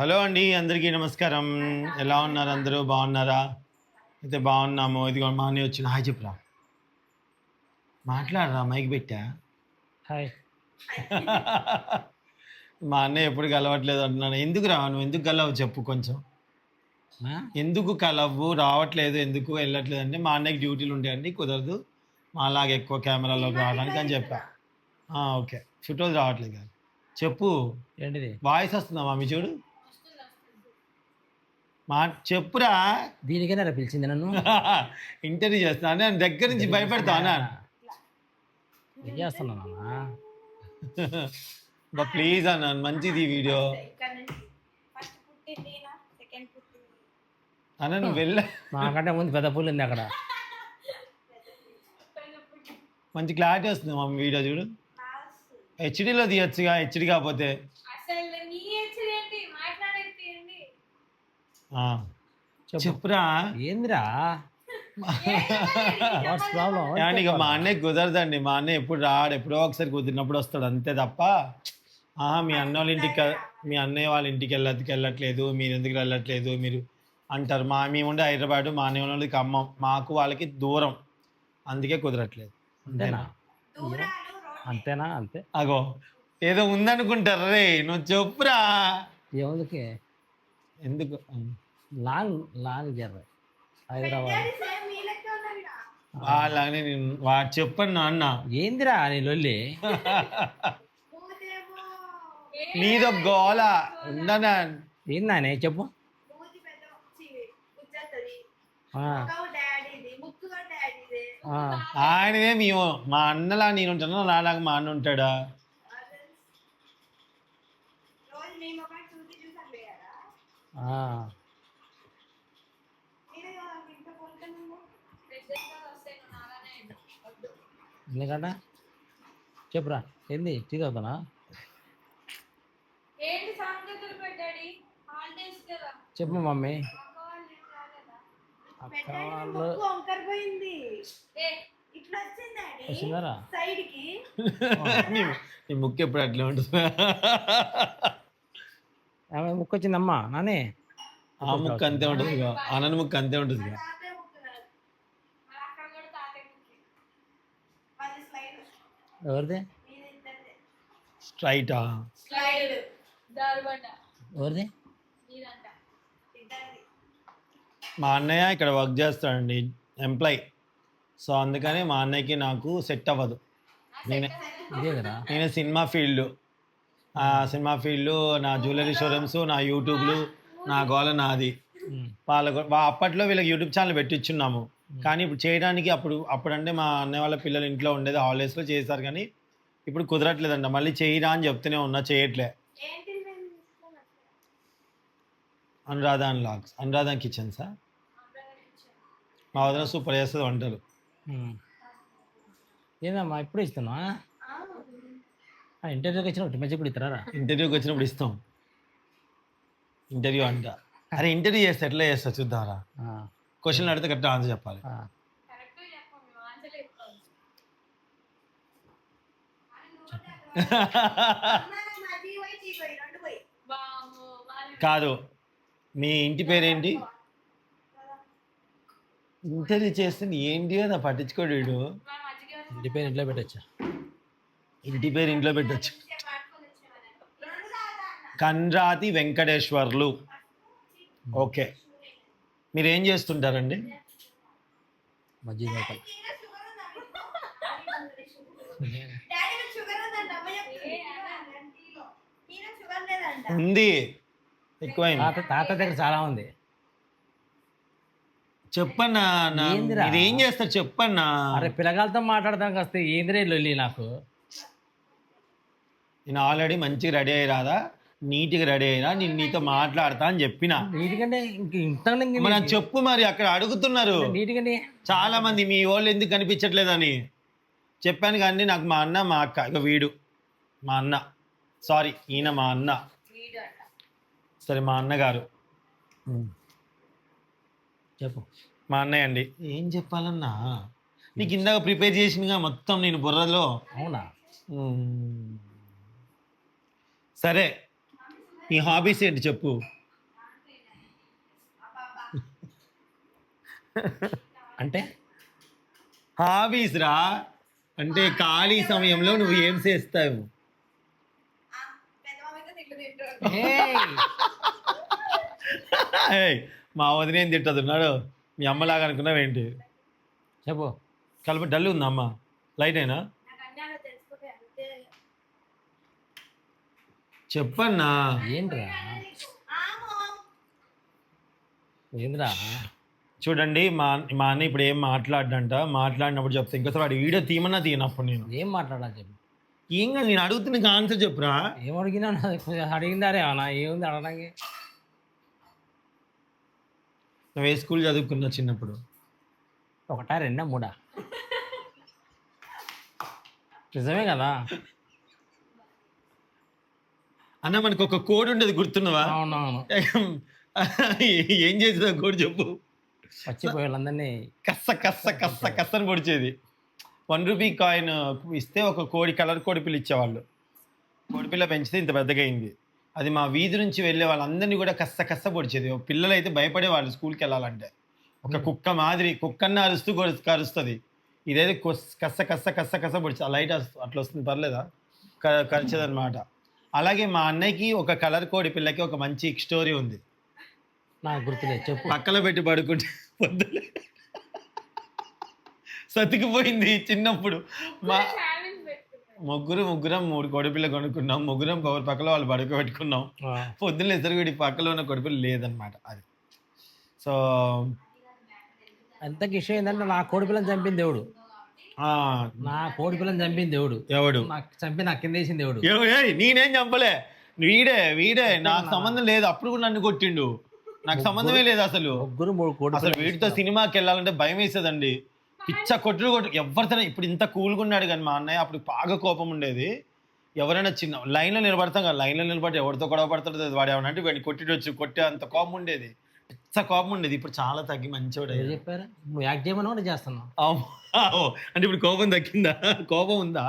Hello అండి అందరికీ నమస్కారం. ఎలా ఉన్నారు అందరూ? బాగున్నారా? అయితే బాగున్నాము. ఇదిగో మా అన్నయ్య వచ్చిన. హాయ్ చెప్పురా. మాట్లాడరా మైక్ పెట్టా? హాయ్. మా అన్నయ్య ఎప్పుడు కలవట్లేదు అంటున్నాను. ఎందుకు రా నువ్వు ఎందుకు కలవు చెప్పు కొంచెం. ఎందుకు కలవు రావట్లేదు. ఎందుకు వెళ్ళట్లేదు అంటే మా అన్నయ్యకి డ్యూటీలు ఉంటాయండి కుదరదు. మా అలాగే ఎక్కువ కెమెరాలోకి రావడానికి అని చెప్పా. ఓకే. ఫోటోలు రావట్లేదు కదా. చెప్పు. ఏంటిది? వాయిస్ వస్తుందా మమ్మీ చూడు. మా చెప్పురా. దీనికైనా పిలిచింది నన్ను. ఇంటర్వ్యూ చేస్తున్నా. నేను దగ్గర నుంచి భయపెడతానా ఏం చేస్తున్నాను ప్లీజ్ అన్న మంచిది ఈ వీడియో. అన్న నువ్వు వెళ్ళ. నాకంటే ముందు పెద్ద పూలు ఉంది అక్కడ. మంచి క్లారిటీ వస్తుంది మమ్మీ వీడియో చూడు. హెచ్డీలో తీయచ్చుగా హెచ్డి కాకపోతే అసలు నీ ఏంటి మాట్లాడేది ఏంటి ఆ. చెప్పు. చెప్పురా. ఏందిరా? వాట్స్ ప్రాబ్లం ఏమండి ఇక మా అన్నయ్య కుదరదండి. మా అన్నయ్య ఎప్పుడు రాడు ఎప్పుడో ఒకసారి కుదిరినప్పుడు వస్తాడు అంతే తప్ప. ఆహా మీ అన్న వాళ్ళ ఇంటికి మీ అన్నయ్య వాళ్ళ ఇంటికి వెళ్ళద్దుకు వెళ్ళట్లేదు మీరు ఎందుకు వెళ్ళట్లేదు మీరు అంటారు. మా మేము ఉండే హైదరాబాద్ మా అన్నయ్య వాళ్ళకి ఖమ్మం మాకు వాళ్ళకి దూరం. అందుకే కుదరట్లేదు. అంతేనా? అంతేనా? అంతే. అగో ఏదో ఉందనుకుంటారు రే నువ్వు చెప్పురా. ఏముందికి? ఎందుకు? Long long journey Hyderabad. వాళ్ళని నేను వా- చెప్పను నాన్న. ఏందిరా నీ లొల్లి? నీదో గోల. ఉండనా ఏందానే చెప్పు. ఆయనదే మేము మా అన్నలా నేను ఉంటాను నాలాగా మా అన్న ఉంటాడా అదే. రోజు మీ ముఖం చూసి చూసి అట్లే కదా ఆ. నేనే కదా ఇంత పోలుతున్నాను ఎందుకంట? చెప్పురా. ఏంది? టీ తాగుతానా? చెప్పు మమ్మీ. అక్క వాళ్ళు వచ్చిందారా? నీ ముక్కు ఎప్పుడు అట్లే ఉంటుంది? ఆమె ముక్కు వచ్చిందమ్మా నానే? ఆ ముక్కు అంతే ఉంటుంది ఇక. అన్నని ముక్కు అంతే ఉంటుంది ఎవరిది? స్ట్రైటా? ఎవరిది? మా అన్నయ్య ఇక్కడ వర్క్ చేస్తాడండి ఎంప్లాయ్. సో అందుకని మా అన్నయ్యకి నాకు సెట్ అవ్వదు. నేనే ఇదే కదా? నేను సినిమా ఫీల్డ్. సినిమా ఫీల్డ్ నా జ్యువెలరీ షోరూమ్స్ నా యూట్యూబ్లు నా గోల నాది. ఉమ్. వాళ్ళకు వా- అప్పట్లో వీళ్ళకి యూట్యూబ్ ఛానల్ పెట్టించున్నాము. కానీ ఇప్పుడు చేయడానికి అప్పుడు అప్పుడంటే మా అన్నయ్య వాళ్ళ పిల్లలు ఇంట్లో ఉండేది హాలిడేస్లో చేశారు కానీ ఇప్పుడు కుదరట్లేదంట. మళ్ళీ చేయరా అని చెప్తూనే ఉన్నా చేయట్లే. ఏంటి నేను తీసుకున్నాను అనురాధ అండ్ లాగ్స్ అనురాధ కిచెన్సా మా వదిన సూపర్ చేస్తుంది వంటలు. ఏందమ్మా ఇప్పుడు ఇస్తున్నా ఇంటర్వ్యూకి వచ్చినప్పుడు మంచి ఇప్పుడు ఇస్తారా? ఇంటర్వ్యూకి వచ్చినప్పుడు ఇస్తాం. ఇంటర్వ్యూ అంట. అరే ఇంటర్వ్యూ చేస్తే ఎట్లా చేస్తా చూద్దారా. క్వశ్చన్ అడిగితే కరెక్ట్ ఆన్సర్ చెప్పాలి. కాదు. మీ ఇంటి పేరేంటి? ఇంటర్వ్యూ చేస్తే ఏంటి కదా పట్టించుకోడు వీడు. ఇంటి పేరు ఇంట్లో పెట్టచ్చా? ఇంటి పేరు ఇంట్లో పెట్టచ్చు. కండ్రాతి వెంకటేశ్వర్లు. ఓకే. మీరు ఏం చేస్తుంటారండి లేదంట ఉంది. ఎక్కువైంది. తాత తాత దగ్గర చాలా ఉంది. చెప్పన్నా ఏం చేస్తారు? చెప్పన్నా. అరే పిల్లగాలతో మాట్లాడదాం కాస్త ఏందిరే లొల్లి నాకు? నేను ఆల్రెడీ మంచిగా రెడీ అయ్యి రాదా? నీట్గా రెడీ అయినా నేను నీతో మాట్లాడతా అని చెప్పిన. నీటికంటే ఇంక ఇంత మరి నాకు చెప్పు మరి అక్కడ అడుగుతున్నారు. నీటికంటే చాలా మంది మీ వాళ్ళు ఎందుకు కనిపించట్లేదని. చెప్పాను కానీ నాకు మా అన్న మా అక్క ఇక వీడు. మా అన్న. సారీ ఈయన మా అన్న. సరే మా అన్నగారు. చెప్పు. మా అన్నయ్య అండి. ఏం చెప్పాలన్నా? నీకు ఇందాక ప్రిపేర్ చేసినగా మొత్తం నేను బుర్రలో. అవునా. సరే నీ హాబీస్ ఏంటి చెప్పు. అంటే? హాబీస్ రా. అంటే ఖాళీ సమయంలో నువ్వు ఏం చేస్తావు? మా వదిన ఏం తిట్టదున్నాడు మీ అమ్మలాగా అనుకున్నావు ఏంటి చెప్పు. కలప డల్ ఉందా అమ్మ? లైట్ అయినా నాకు అన్నీ అలా తెలిసిపోతే అంతే చెప్పన్నా? ఏంట్రా? ఏంద్రా? చూడండి మా మా అన్న ఇప్పుడు ఏం మాట్లాడంట మాట్లాడినప్పుడు చెప్తా ఇంకోసారి వాడి వీడియో తీయమన్నా తీయనప్పుడు నేను. ఏం మాట్లాడాలి చెప్పు. ఏం కాదు నేను అడుగుతున్న ఆన్సర్ చెప్పురా? ఏం అడిగినా అడిగిందారే అన్న ఏముంది అడగడానికి? నువ్వు ఏ స్కూల్ చదువుకున్నావు చిన్నప్పుడు? ఒకటా రెండా మూడా? నిజమే కదా? అన్న మనకు ఒక కోడ్ ఉండేది గుర్తున్నవా అవునవును. ఏం చేసేదా కోడ్ చెప్పు. చచ్చిపోయే వాళ్ళందరినీ కస్స కస్స కస్స కస్సని పొడిచేది. వన్ రూపీ కాయిన్ ఇస్తే ఒక కోడి కలర్ కోడి పిల్ల ఇచ్చేవాళ్ళు. కోడి పిల్ల పెంచితే ఇంత పెద్దగా అయింది. అది మా వీధి నుంచి వెళ్ళే వాళ్ళందరినీ కూడా కస్స కస్స పొడిచేది. పిల్లలు అయితే భయపడేవాళ్ళు స్కూల్కి వెళ్ళాలంటే. ఒక కుక్క మాదిరి కుక్కన్న అరుస్తూ కరుస్తుంది. ఇదైతే కొస్- కస్స కస్స కస్స కస్స పొడిచి ఆ లైట్ అట్లా వస్తుంది పర్లేదా? క- కరిచేదన్నమాట. అలాగే మా అన్నయ్యకి ఒక కలర్ కోడి పిల్లకి ఒక మంచి స్టోరీ ఉంది. నాకు గుర్తులేదు చెప్పు. పక్కన పెట్టి పడుకుంటే పొద్దులే. సతికిపోయింది చిన్నప్పుడు. మా ముగ్గురు ముగ్గురం మూడు కొడిపిల్ల కొనుక్కున్నాం. ముగ్గురం పవర్ పక్కన వాళ్ళు పడుకోబెట్టుకున్నాం పొద్దున్న ఇద్దరు వీడి పక్కలో ఉన్న కొడిపిల్ల లేదనమాట అది. సో అంతకి విషయం ఏంటంటే నా కోడి పిల్లని చంపింది దేవుడు. నా కోడి పిల్లని చంపింది దేవుడు. ఎవడు? నాకు చంపి నాకు కింద వేసింది దేవుడు. నేనేం చంపలే. వీడే వీడే. నాకు సంబంధం లేదు. అప్పుడు కూడా నన్ను కొట్టిండు. నాకు సంబంధమే లేదు అసలు. ముగ్గురు మూడు కోడి అసలు వీటితో సినిమాకి వెళ్ళాలంటే భయం వేసేదండి. పిచ్చ కొట్టుడు కొట్టు ఎవరితో ఇప్పుడు ఇంత కూల్గా ఉన్నాడు కానీ మా అన్నయ్య అప్పుడు బాగా కోపం ఉండేది. ఎవరైనా చిన్న లైన్లో నిలబడతాం కదా. లైన్లో నిలబడి ఎవరితో గొడవ పడతాడో. వాడు ఏమన్నా అంటే వాడిని కొట్టిడొచ్చు. కొట్టే అంత కోపం ఉండేది. పిచ్చ కోపం ఉండేది. ఇప్పుడు చాలా తగ్గి మంచివాడు ఎవరు చెప్పారు? నువ్వు యాక్ట్ చేయమని కూడా చేస్తున్నావు. అంటే ఇప్పుడు కోపం తగ్గిందా? కోపం ఉందా?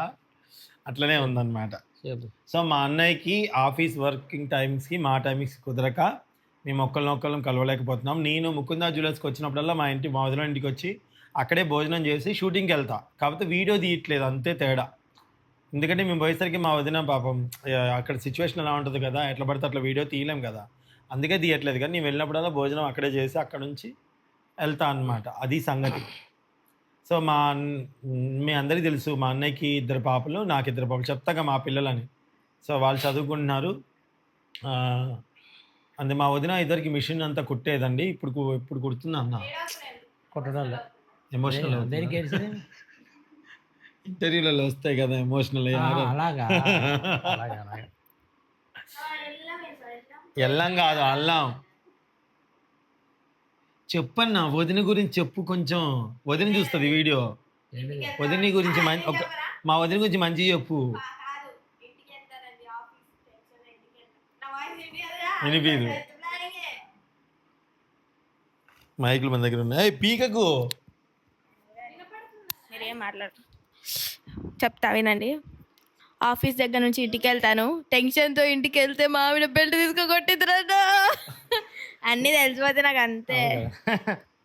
అట్లనే ఉందన్నమాట. సో మా అన్నయ్యకి ఆఫీస్ వర్కింగ్ టైమ్స్కి మా టైమింగ్స్ కుదరక మేము ఒక్కరినొక్కరిని కలవలేకపోతున్నాం. నేను ముకుందా జ్యువెలర్స్కి వచ్చినప్పుడల్లా మా ఇంటి మా వదిన ఇంటికి వచ్చి అక్కడే భోజనం చేసి షూటింగ్కి వెళ్తా. కాకపోతే వీడియో తీయట్లేదు అంతే తేడా. ఎందుకంటే మేము పోయేసరికి మా వదిన పాపం అక్కడ సిచ్యువేషన్ ఎలా ఉంటుంది కదా ఎట్లా పడితే అట్లా వీడియో తీయలేం కదా. అందుకే తీయట్లేదు కానీ నేను వెళ్ళినప్పుడల్లా భోజనం అక్కడే చేసి అక్కడ నుంచి వెళ్తా అన్నమాట. అది సంగతి. సో మా మీ అందరికీ తెలుసు మా అన్నయ్యకి ఇద్దరు పాపలు నాకు ఇద్దరు పాపలు. చెప్తాగా మా పిల్లలని. సో వాళ్ళు చదువుకుంటున్నారు. అంతే మా వదిన ఇద్దరికి మిషన్ అంతా కుట్టేదండి. ఇప్పుడు ఇప్పుడు కుడుతుంది అన్న? కొట్టడాలు? ఎమోషనల్? ఇంటర్వ్యూలలో వస్తాయి కదా ఎమోషనల్ అలాగా. ఎల్లం కాదు అల్లం. చెప్పన్నా వదిన గురించి చెప్పు కొంచెం. వదిన చూస్తుంది వీడియో. వదిన గురించి ఒక మా వదిన గురించి మంచి చెప్పు. కాదు వినిపించదు. మైకులు మన దగ్గర ఉన్నాయి. పీకకు. మీరేం మాట్లాడు చెప్తా వినండి. ఆఫీస్ దగ్గర నుంచి ఇంటికి వెళ్తాను టెన్షన్తో ఇంటికి వెళ్తే మామిడి బెల్ట్ తీసుకొట్టిద్దురట అన్నీ తెలిసిపోతే నాకు అంతే.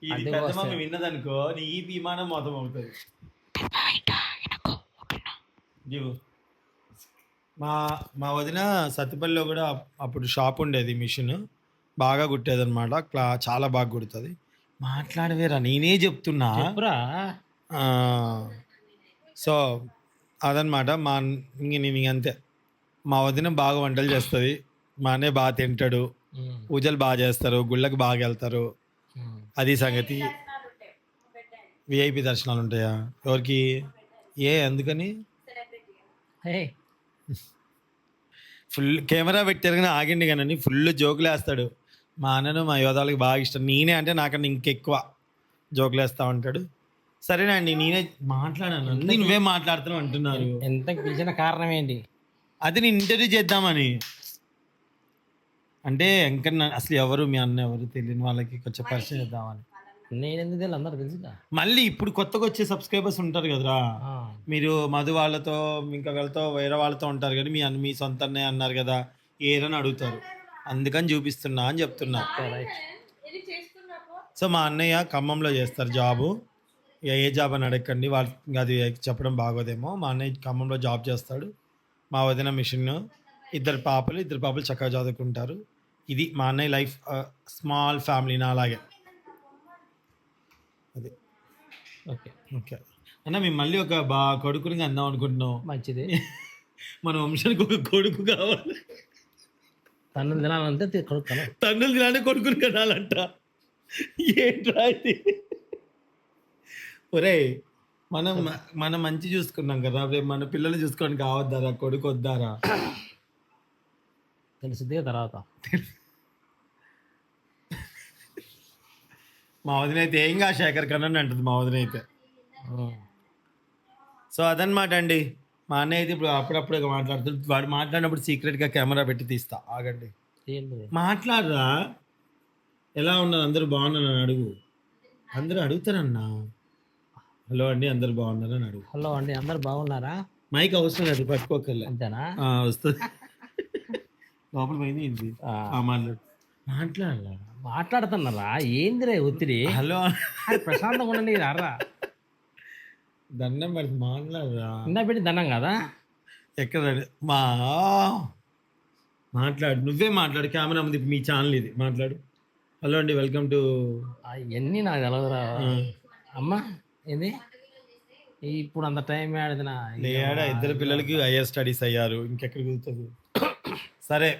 ఇది విన్నదనుకో నీ ఈ విమానం మొత్తం అవుతుంది. మా మా వదిన సత్తుపల్లిలో కూడా అప్- అప్పుడు షాప్ ఉండేది మిషన్. బాగా కుట్టేది అనమాట క్లా చాలా బాగా కుడుతుంది. మాట్లాడవేరా నేనే చెప్తున్నా. చెప్పురా. ఆ, సో అదనమాట. మా ఇంక నేను ఇంక అంతే. మా వదిన బాగా వంటలు చేస్తుంది. మా అన్నయ్య బాగా తింటాడు. పూజలు బాగా చేస్తారు. గుళ్ళకి బాగా వెళ్తారు. అది సంగతి. విఐపి దర్శనాలు ఉంటాయా ఎవరికి? ఏ? ఎందుకని? హే ఫుల్ కెమెరా పెట్టారు కానీ ఆగిండి కానీ ఫుల్ జోకులు వేస్తాడు. మా అన్నను మా యోధాలకు బాగా ఇష్టం. నేనే అంటే నాకన్నా ఇంకెక్కువ జోకులు వేస్తా ఉంటాడు. సరేనండి నేనే మాట్లాడాను. నువ్వే మాట్లాడుతున్నావు అంటున్నారు. ఎంత పిలిచిన కారణం ఏంటి? అది నేను ఇంటర్వ్యూ చేద్దామని. అంటే ఇంకా అసలు ఎవరు మీ అన్న ఎవరు తెలియని వాళ్ళకి కొంచెం పరిచయం చేద్దామని. నేను ఎందుకు తెలియదు అందరు తెలుసుగా. మళ్ళీ ఇప్పుడు కొత్తగా వచ్చే సబ్స్క్రైబర్స్ ఉంటారు కదరా. మీరు మధు వాళ్ళతో ఇంకా వీళ్ళతో వేరే వాళ్ళతో ఉంటారు కానీ మీ అన్న మీ సొంత అన్నయ్య అన్నారు కదా ఏరని అడుగుతారు. అందుకని చూపిస్తున్నా అని చెప్తున్నా. సో మా అన్నయ్య ఖమ్మంలో చేస్తారు జాబు. ఏ జాబ్ అని అడగండి వాళ్ళు ఇంకా అది చెప్పడం బాగోదేమో. మా అన్నయ్య ఖమ్మంలో జాబ్ చేస్తాడు. మా వదిన మిషన్ ఇద్దరు పాపలు ఇద్దరు పాపలు చక్కగా చదువుకుంటారు. ఇది మా అన్నయ్య లైఫ్ స్మాల్ ఫ్యామిలీ నా అలాగే అది. ఓకే. ఓకే. అన్న మేము మళ్ళీ ఒక బా కొడుకుని అందాం అనుకుంటున్నాం. మంచిది. మన వంశానికి ఒక కొడుకు కావాలి. తను తినాలంటే తి- కొడుకుతాను తండ్రులు తినాలని కొడుకుని కనాలంట ఏంట్రా ఇది? ఒరే మనం మనం మంచి చూసుకున్నాం కదా రేపు మన పిల్లలు చూసుకోవడానికి కావద్దారా కొడుకు వద్దారా తెలిసిద్దే తర్వాత. మా వదిన అయితే ఏం కా శేఖర్ కన్నా అంటుంది మా వదిన అయితే. సో అదనమాట అండి. మా అన్నయ్య అయితే ఇప్పుడు అప్పుడప్పుడు మాట్లాడుతుంది వాడు మాట్లాడినప్పుడు సీక్రెట్గా కెమెరా పెట్టి తీస్తా. ఆగండి. మాట్లాడరా? ఎలా ఉన్నారు? అందరూ బాగున్నారని అడుగు. అందరూ అడుగుతారన్నా? హలో అండి అందరూ బాగున్నారని అడుగు. హలో అండి అందరు బాగున్నారా? మైక్ అవసరం లేదు పట్టుకోకర్లే అంతేనా? వస్తుంది. లోపల పోయింది ఏంటి మాట్లాడు. మాట్లాడుతున్నారా? ఏందిరే ఒత్తిడి? హలో. ప్రశాంతంగా ఉండండి రారా. దండం పెడితే మాట్లాడరా? నిన్న పెట్టి దండం కదా? ఎక్కడ మా మాట్లాడు. నువ్వే మాట్లాడు కెమెరా ఉంది మీ ఛానల్ ఇది. మాట్లాడు. హలో అండి వెల్కమ్ టు ఆ, ఇవన్నీ నాకు తెలవదురా. అమ్మా. ఏంది? ఇప్పుడు అంత టైం లేడా ఇద్దరు పిల్లలకి హయ్యర్ స్టడీస్ అయ్యారు ఇంకెక్కడ కుదురుతుంది? సరే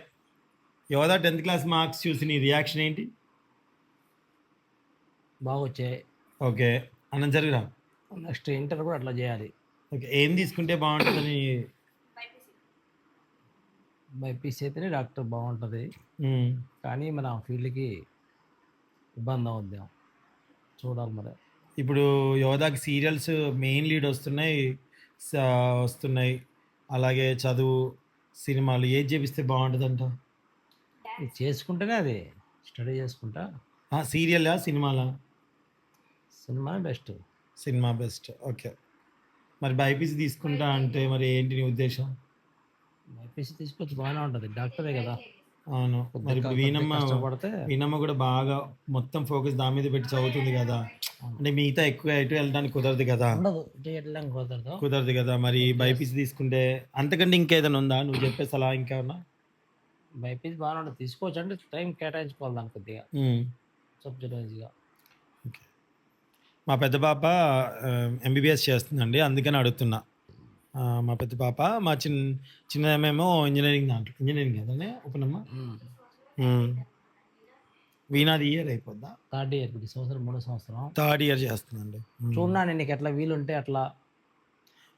యోదా టెన్త్ క్లాస్ మార్క్స్ చూసి నీ రియాక్షన్ ఏంటి? బాగా వచ్చాయి ఓకే అన్నం జరుగురా నెక్స్ట్ ఇంటర్ కూడా అట్లా చేయాలి. ఓకే ఏం తీసుకుంటే బాగుంటుందని బైపీసీ అయితేనే డాక్టర్ బాగుంటుంది. కానీ మన ఫీల్డ్కి ఇబ్బంది అవుద్దాం చూడాలి మరి. ఇప్పుడు యోధాకి సీరియల్స్ మెయిన్ లీడ్ వస్తున్నాయి వస్తున్నాయి. అలాగే చదువు సినిమాలు ఏది చేపిస్తే బాగుంటుందంట? చేసుకుంటేనే అది. స్టడీ చేసుకుంటా. సీరియలా సినిమాలా? Cinema best. Cinema best. Okay. మరి బైపీసీ తీసుకుంటా అంటే మరి ఏంటి నీ ఉద్దేశం? బైపీసీ తీసుకొచ్చి బాగానే ఉంటుంది. డాక్టరే కదా. అవును. మరి ఇప్పుడు వీణమ్మ కష్టపడితే వీణమ్మ కూడా బాగా మొత్తం ఫోకస్ దాని మీద పెట్టి చదువుతుంది కదా. అంటే మిగతా ఎక్కువ ఎటు వెళ్ళడానికి కుదరదు కదా. ఉండదు. ఇటు వెళ్ళడం కుదరదు. కుదరదు కదా. మరి బైపీసీ తీసుకుంటే అంతకంటే ఇంకేదైనా ఉందా? నువ్వు చెప్పే సలహా ఇంకేమన్నా? బైపీసీ బాగానే ఉంటుంది. తీసుకోవచ్చు. అంటే టైం కేటాయించుకోవాలి దాని కొద్దిగా. సబ్జెక్ట్ వైజ్గా మా పెద్ద పాప ఎంబీబీఎస్ చేస్తుందండి. అందుకని అడుగుతున్నా. మా పెద్ద పాప మా చిన్న చిన్నమేమో ఇంజనీరింగ్ దాంట్లో ఇంజనీరింగ్ కదండి ఓపెనమ్మా. వీణాది ఇయర్ అయిపోద్దా? థర్డ్ ఇయర్ ఈ సంవత్సరం మూడో సంవత్సరం. థర్డ్ ఇయర్ చేస్తుందండి. నేను నీకు ఎట్లా వీలుంటే అట్లా.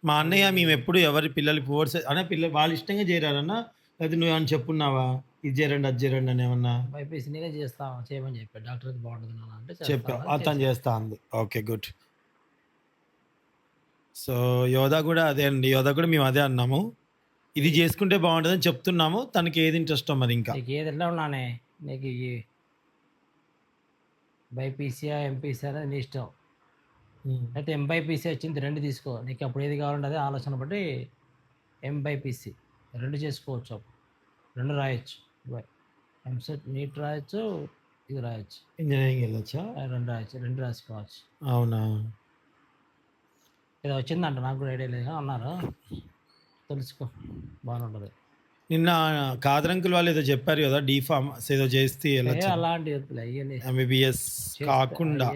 మా అన్నయ్య మేము ఎప్పుడు ఎవరి పిల్లలు ఫోర్స్ అన్న పిల్లలు వాళ్ళు ఇష్టంగా చేరారన్నా లేకపోతే నువ్వు ఏమైనా చెప్పున్నావా? ఇది చేరండి అది చేరండి అని ఏమన్నా? బైపీసీ నేనే చేస్తా చేయమని చెప్పాడు. డాక్టర్ బాగుంటుంది అంటే చెప్పా? అతను చేస్తా అంది. Okay good. సో యోధా కూడా అదే అండి. యోధా కూడా మేము అదే అన్నాము. ఇది చేసుకుంటే బాగుంటుందని చెప్తున్నాము. తనకి ఏది ఇంట్రెస్టో మరి ఇంకా. నీకు ఏది ఎట్లా ఉన్నానే నీకు ఈ బైపీసీఆ ఎంపీసీ అనేది నీ ఇష్టం. అయితే ఎంబైపీసీ వచ్చింది రెండు తీసుకో. నీకు అప్పుడు ఏది కావాలంటే అదే ఆలోచన బట్టి ఎంబైపీసీ రెండు చేసుకోవచ్చు అప్పుడు. రెండు రాయొచ్చు. ఎంసెట్ నీట్ రాయొచ్చు ఇది రాయొచ్చు. ఇంజనీరింగ్ వెళ్ళొచ్చా? రెండు రాయొచ్చు. రెండు రాసుకోవచ్చు. అవునా? ఇది వచ్చిందంట నాకు కూడా ఐడియా లేదు. అన్నారు. తెలుసుకో బాగానే ఉంటుంది నిన్న కాదరంకుల్ వాళ్ళు ఏదో చెప్పారు కదా డీ ఫార్మ్ ఏదో చేస్తే అలాంటి ఎంబీబీఎస్ కాకుండా.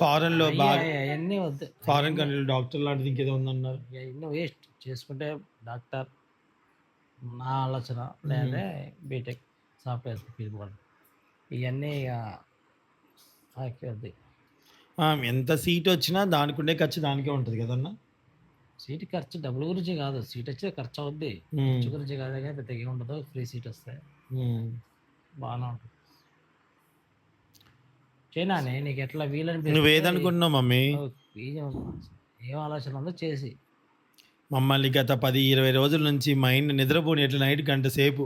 ఫారెన్లో అవన్నీ వద్దు. ఫారెన్ కంట్రీలో డాక్టర్ లాంటిది ఇంకేదో ఉందన్నారు. అవన్నీ వేస్ట్ చేసుకుంటే డాక్టర్ నా ఆలోచన లేదంటే బీటెక్ సాఫ్ట్వేర్ ఫీల్డ్ ఇవన్నీ వద్దు ఎంత సీట్ వచ్చినా దానికి ఉండే ఖర్చు దానికే ఉంటుంది కదన్నా? సీట్ ఖర్చు డబ్బుల గురించి కాదు. సీట్ వచ్చే ఖర్చు అవుద్ది. ఖర్చు గురించి కాదు కానీ పెద్దగా ఉండదు. ఫ్రీ సీట్ వస్తాయి. బాగానే ఉంటుంది. చేయనానే నీకు ఎట్లా వీలని నువ్వేదనుకుంటున్నావు మమ్మీ? ఏం ఆలోచన ఉందో చేసి. మమ్మల్ని గత పది ఇరవై రోజుల నుంచి మైండ్ నిద్రపోని ఎట్లా నైట్ గంట సేపు.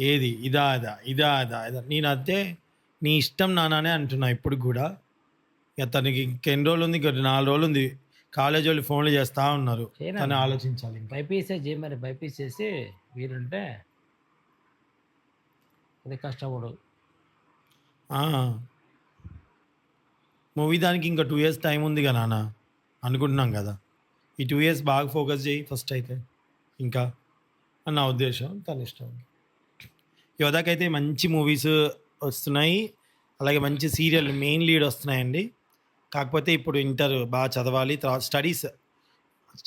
ఏది? ఇదా అదా? ఇదా అదా? ఇదా? నేను అదే నీ ఇష్టం నానానే అంటున్నా ఇప్పుడు కూడా. ఇక తనకి ఇంకెన్ని రోజులు ఉంది ఇంక నాలుగు రోజులు ఉంది కాలేజ్ వాళ్ళు ఫోన్లు చేస్తూ ఉన్నారు. చేయనా? తను ఆలోచించాలి ఇంకా. బైపీసీ చేయి మరి బైపీసీ చేసి వీలుంటే అదే కష్టపడు. మూవీ దానికి ఇంకా టూ ఇయర్స్ టైం ఉంది కదా నాన్న. అనుకుంటున్నాం కదా. ఈ టూ ఇయర్స్ బాగా ఫోకస్ చేయి ఫస్ట్ అయితే. ఇంకా అని నా ఉద్దేశం తన ఇష్టం. యోధాకైతే మంచి మూవీస్ వస్తున్నాయి. అలాగే మంచి సీరియల్ మెయిన్ లీడ్ వస్తున్నాయండి. కాకపోతే ఇప్పుడు ఇంటర్ బాగా చదవాలి తర్వాత స్టడీస్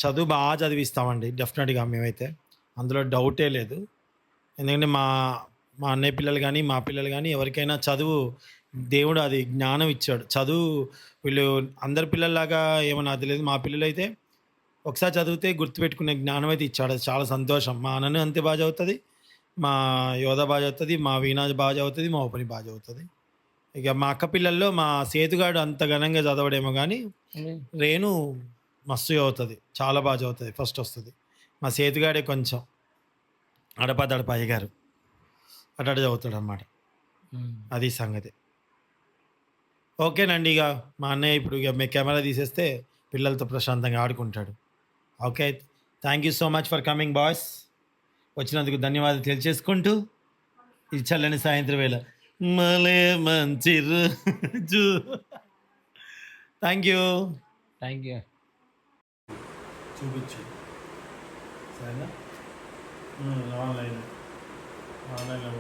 చదువు బాగా చదివిస్తామండి డెఫినెట్గా మేమైతే. అందులో డౌటే లేదు. ఎందుకంటే మా మా అన్నయ్య పిల్లలు కానీ మా పిల్లలు కానీ ఎవరికైనా చదువు దేవుడు అది జ్ఞానం ఇచ్చాడు. చదువు వీళ్ళు అందరి పిల్లల్లాగా ఏమన్నా తెలియదు మా పిల్లలు అయితే ఒకసారి చదివితే గుర్తుపెట్టుకునే జ్ఞానం అయితే ఇచ్చాడు. అది చాలా సంతోషం. మా అన్నను అంతే బాగా చదువుతుంది మా యోధ బాగా చదువుతుంది మా వీణా బాగా చదువుతుంది మా ఓపని బాగా చదువుతుంది. ఇక మా అక్క పిల్లల్లో మా సేతుగాడు అంత ఘనంగా చదవడేమో కానీ రేణు మస్తు చదువుతుంది చాలా బాగా చదువుతుంది ఫస్ట్ వస్తుంది. మా సేతుగాడే కొంచెం అడపా దడప అయ్యగారు అటు అటు చదువుతాడు అనమాట అది సంగతి. ఓకేనండి ఇక మా అన్నయ్య ఇప్పుడు ఇక మీ కెమెరా తీసేస్తే పిల్లలతో ప్రశాంతంగా ఆడుకుంటాడు. Okay thank you so much for coming boys వచ్చినందుకు ధన్యవాదాలు తెలియచేసుకుంటూ ఇది చల్లని సాయంత్రం వేళ. మలే మంచి రోజు థ్యాంక్ యూ థ్యాంక్ యూ చూపించు సరేనా ఆన్లైన్ ఆన్లైన్లో